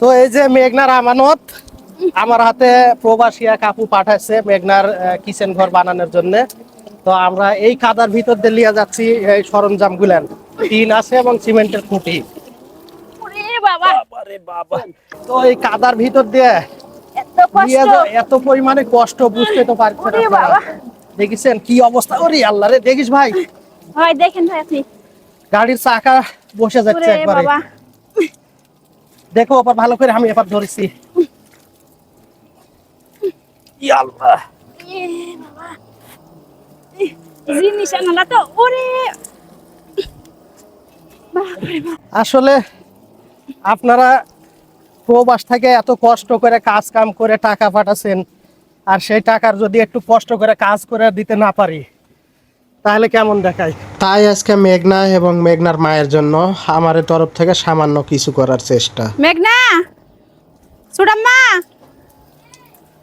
তো এই যে মেঘনার আমানত আমার হাতে প্রবাসী কাপু আপু পাঠাচ্ছে মেঘনার কিচেন ঘর বানানোর জন্য। তো আমরা এই কাদার ভিতর দিয়ে লিয়ে যাচ্ছি এই সরঞ্জাম গুলেন টিন আছে এবং সিমেন্টের খুঁটি। ওরে বাবা। বাবারে বাবা। তো এই কাদার ভিতর দিয়ে এত পরিমাণে কষ্ট বুঝতে তো পারছেন বাবা। দেখিছেন কি অবস্থা? ওরে আল্লাহ রে দেখিস ভাই দেখেন ভাই আপনি। গাড়ির চাকা বসে যাচ্ছে ওরে একবারে। বাবা। দেখো আবার ভালো করে আমি এবার ধরেছি। আসলে আপনারা প্রবাস থেকে এত কষ্ট করে কাজ কাম করে টাকা পাঠাচ্ছেন আর সেই টাকার যদি একটু কষ্ট করে কাজ করে দিতে না পারি তাহলে কেমন দেখায়? তাই আজকে মেঘনা এবং মেঘনার মায়ের জন্য আমার তরফ থেকে সামান্য কিছু করার চেষ্টা। মেঘনা! সুডাম্মা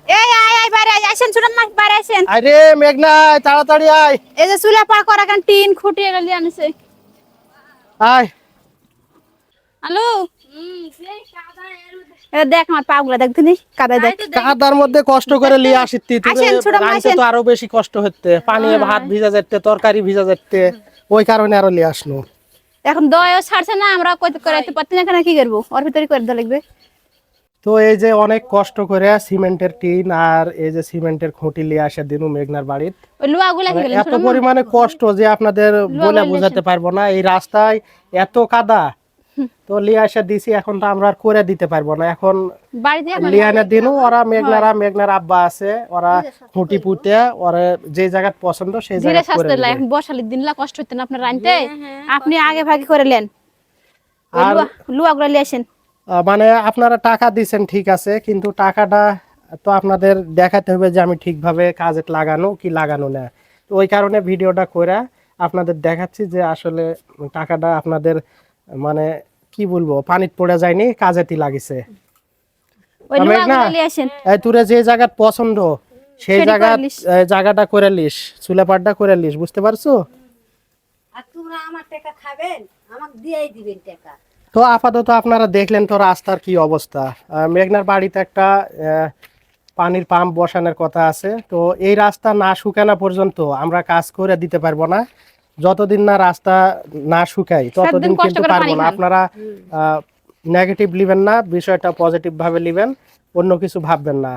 এই আয় আয় বাইরে আয় আসেন সুডাম্মা বাইরে আসেন। আরে মেঘনা তাড়াতাড়ি আয়। এই যে চুলা পা করা কেন টিন খুঁটি এগুলো আনছে। আয়। হ্যালো? দেখ আমার পা গুলা দেখ তুমি কাদায় দেখ। কাদার মধ্যে কষ্ট করে নিয়ে আসিতি। তো আরও বেশি কষ্ট হচ্ছে পানি ভাত ভিজা যেতে তরকারি ভিজা যেতে ওই কারণে আরও নিয়ে আসলো এখন দয়ও ছাড়ছে না আমরা কইতে করাইতে পারছি না কেন কি করব? ওর ভিতরে করে দেওয়া লাগবে। তো এই যে অনেক কষ্ট করে সিমেন্টের টিন আর এই যে সিমেন্টের খুঁটি নিয়ে আসে দিনু মেঘনার বাড়ির গেলেন এত পরিমাণে কষ্ট যে আপনাদের বলে বোঝাতে পারব না। এই রাস্তায় এত কাদা তো লিয়ে আসে দিছি এখন তো আমরা আর করে দিতে পারব না। এখন বাড়িতে দিনও ওরা মেঘনারা মেঘনার আব্বা আছে ওরা খুঁটি পুঁতে ওরা যে জায়গা পছন্দ সেই জায়গা করে এখন বসালির কষ্ট হচ্ছে না আপনার রানতে আপনি আগে ভাগে করে নেন আর লুয়া গুলা লিয়ে মানে আপনারা টাকা দিছেন ঠিক আছে কিন্তু টাকাটা তো আপনাদের দেখাতে হবে যে আমি ঠিকভাবে কাজে লাগানো কি লাগানো না। তো ওই কারণে ভিডিওটা করে আপনাদের দেখাচ্ছি যে আসলে টাকাটা আপনাদের মানে কি বলব পানিত পড়ে যায়নি কাজেতি লাগিছে। তোরে যে জায়গা পছন্দ সেই জায়গা জায়গাটা করে লিস চুলাপাটটা করে লিস বুঝতে পারছ? আর তোমরা আমার টাকা খাবেন আমাকে দিয়েই দিবেন টাকা। তো আপাতত আপনারা দেখলেন তো রাস্তার কি অবস্থা। আহ, মেঘনার বাড়িতে একটা আহ, পানির পাম্প বসানোর কথা আছে। তো এই রাস্তা না শুকানো পর্যন্ত আমরা কাজ করে দিতে পারব না। যতদিন না রাস্তা না শুকাই ততদিন কিন্তু পারব না। আপনারা নেগেটিভ লিবেন না বিষয়টা পজিটিভ ভাবে লিবেন অন্য কিছু ভাববেন না।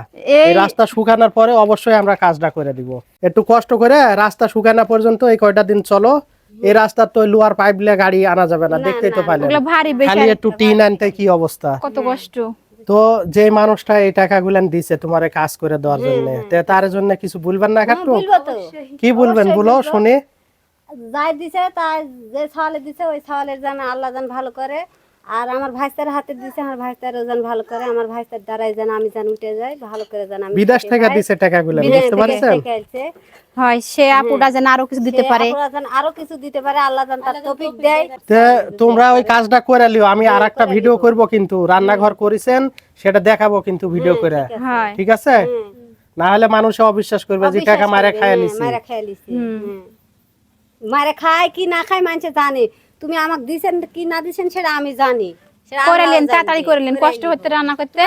এই রাস্তা শুকানোর পরে অবশ্যই আমরা কাজটা করে দিব। একটু কষ্ট করে রাস্তা শুকানো পর্যন্ত এই কয়টা দিন চলো। এই রাস্তার তো লোয়ার পাইপ দিয়ে গাড়ি আনা যাবে না দেখতেই তো পাইলেন। খালি একটু টিন আনতে কি অবস্থা? কত কষ্ট। তো যে মানুষটা এই টাকা টাকাগুলান দিছে তোমার কাজ করে দেওয়ার জন্য তার জন্য কিছু বলবেন না একটু কি বলবেন বলো শুনি। যাই দিছে তাই যে ছাওয়ালে দিছে ওই ছাওয়ালের যেন আল্লাহ যেন ভালো করে আর আমার ভাইস্তার হাতে দিছে আমার ভাইস্তার যেন ভালো করে আমার ভাইস্তার দ্বারাই যেন আমি যেন উঠে যাই ভালো করে যেন আমি বিদেশ থেকে। দিছে টাকাগুলো বুঝতে পারছেন? হয় সে আপুটা যেন আরও কিছু দিতে পারে। আপুরা যেন আরও কিছু দিতে পারে আল্লাহ যেন তার তৌফিক দেয়। তে তোমরা ওই কাজটা করে লিও আমি আর একটা ভিডিও করব কিন্তু রান্নাঘর করেছেন সেটা দেখাবো কিন্তু ভিডিও করে। হয়। ঠিক আছে? না হলে মানুষ অবিশ্বাস করবে যে টাকা মারে খায় লিছি মারে খাই লিছি হ্যাঁ। মারে খায় কি না খায় মানুষে জানে। তুমি আমাকে দিছেন কি না দিছেন সেটা আমি জানি। করে নেন তাড়াতাড়ি করে নেন কষ্ট হতে রান্না করতে।